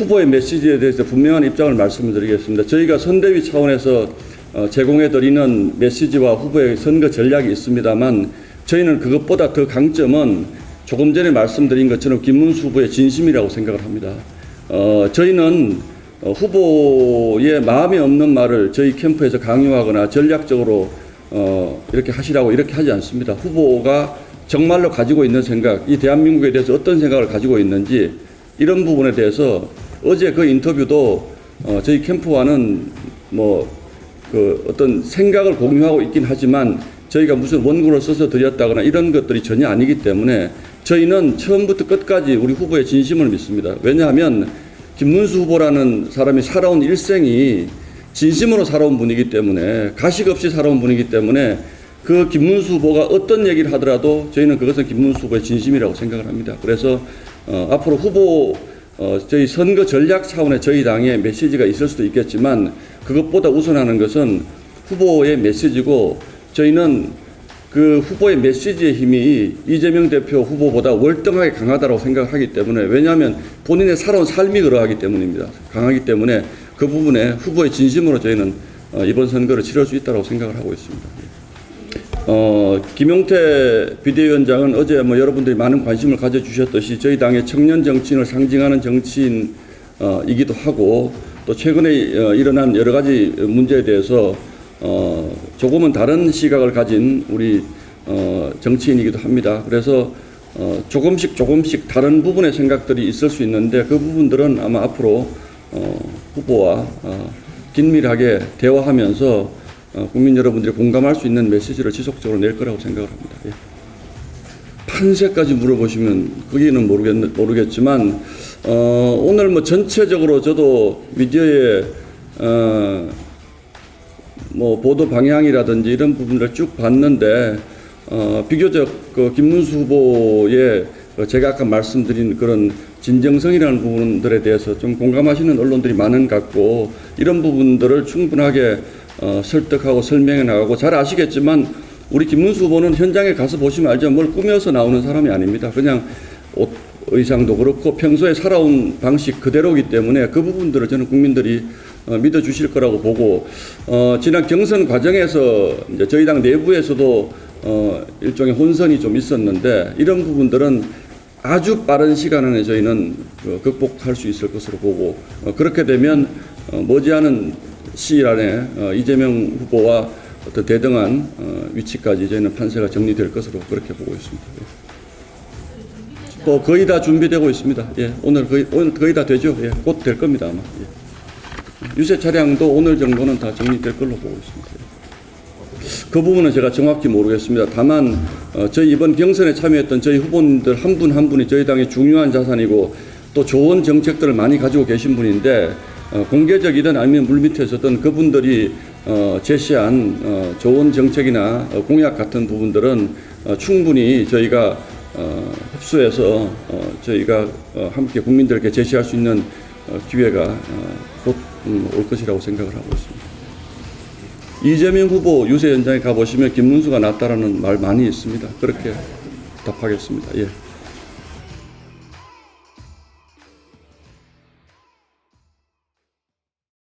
후보의 메시지에 대해서 분명한 입장을 말씀드리겠습니다. 저희가 선대위 차원에서 어, 제공해드리는 메시지와 후보의 선거 전략이 있습니다만 저희는 그것보다 더 강점은 조금 전에 말씀드린 것처럼 김문수 후보의 진심이라고 생각을 합니다. 어, 저희는 어, 후보의 마음에 없는 말을 저희 캠프에서 강요하거나 전략적으로 어, 이렇게 하시라고 이렇게 하지 않습니다. 후보가 정말로 가지고 있는 생각, 이 대한민국에 대해서 어떤 생각을 가지고 있는지 이런 부분에 대해서 어제 그 인터뷰도 어, 저희 캠프와는 뭐 그 어떤 생각을 공유하고 있긴 하지만 저희가 무슨 원고를 써서 드렸다거나 이런 것들이 전혀 아니기 때문에 저희는 처음부터 끝까지 우리 후보의 진심을 믿습니다. 왜냐하면 김문수 후보라는 사람이 살아온 일생이 진심으로 살아온 분이기 때문에 가식 없이 살아온 분이기 때문에 그 김문수 후보가 어떤 얘기를 하더라도 저희는 그것은 김문수 후보의 진심이라고 생각을 합니다. 그래서 어, 앞으로 후보 어, 저희 선거 전략 차원의 저희 당의 메시지가 있을 수도 있겠지만 그것보다 우선하는 것은 후보의 메시지고 저희는 그 후보의 메시지의 힘이 이재명 대표 후보보다 월등하게 강하다고 생각하기 때문에 왜냐하면 본인의 살아온 삶이 그러하기 때문입니다. 강하기 때문에 그 부분에 후보의 진심으로 저희는 어, 이번 선거를 치를 수 있다고 생각을 하고 있습니다. 어, 김용태 비대위원장은 어제 뭐 여러분들이 많은 관심을 가져주셨듯이 저희 당의 청년 정치인을 상징하는 정치인이기도 하고 또 최근에 어, 일어난 여러 가지 문제에 대해서 어, 조금은 다른 시각을 가진 우리 어, 정치인이기도 합니다. 그래서 어, 조금씩 조금씩 다른 부분의 생각들이 있을 수 있는데 그 부분들은 아마 앞으로 어, 후보와 어, 긴밀하게 대화하면서 어, 국민 여러분들이 공감할 수 있는 메시지를 지속적으로 낼 거라고 생각을 합니다. 예. 판세까지 물어보시면 그기는 모르겠, 모르겠지만 어, 오늘 뭐 전체적으로 저도 미디어에 어, 뭐 보도 방향이라든지 이런 부분을 쭉 봤는데 어, 비교적 그 김문수 후보의 그 제가 아까 말씀드린 그런 진정성이라는 부분들에 대해서 좀 공감하시는 언론들이 많은 것 같고 이런 부분들을 충분하게 어, 설득하고 설명해 나가고 잘 아시겠지만 우리 김문수 후보는 현장에 가서 보시면 알죠. 뭘 꾸며서 나오는 사람이 아닙니다. 그냥 옷, 의상도 그렇고 평소에 살아온 방식 그대로이기 때문에 그 부분들을 저는 국민들이 어, 믿어주실 거라고 보고 어, 지난 경선 과정에서 이제 저희 당 내부에서도 어, 일종의 혼선이 좀 있었는데 이런 부분들은 아주 빠른 시간 안에 저희는 그 극복할 수 있을 것으로 보고 어, 그렇게 되면 어, 머지않은 시일 안에 어, 이재명 후보와 어떤 대등한 어, 위치까지 저희는 판세가 정리될 것으로 그렇게 보고 있습니다. 예. 또 거의 다 준비되고 있습니다. 예, 오늘 거의 오늘 거의 다 되죠. 예, 곧 될 겁니다 아마. 예. 유세 차량도 오늘 정도는 다 정리될 걸로 보고 있습니다. 예. 그 부분은 제가 정확히 모르겠습니다. 다만 어, 저희 이번 경선에 참여했던 저희 후보님들 한분한 분이 저희 당의 중요한 자산이고 또 좋은 정책들을 많이 가지고 계신 분인데 어, 공개적이든 아니면 물밑에서든 그분들이 어, 제시한 어, 좋은 정책이나 어, 공약 같은 부분들은 어, 충분히 저희가 어, 흡수해서 어, 저희가 어, 함께 국민들께 제시할 수 있는 어, 기회가 어, 곧올 음, 것이라고 생각을 하고 있습니다. 이재명 후보 유세 현장에 가보시면 김문수가 낫다라는 말 많이 있습니다. 그렇게 답하겠습니다. 예.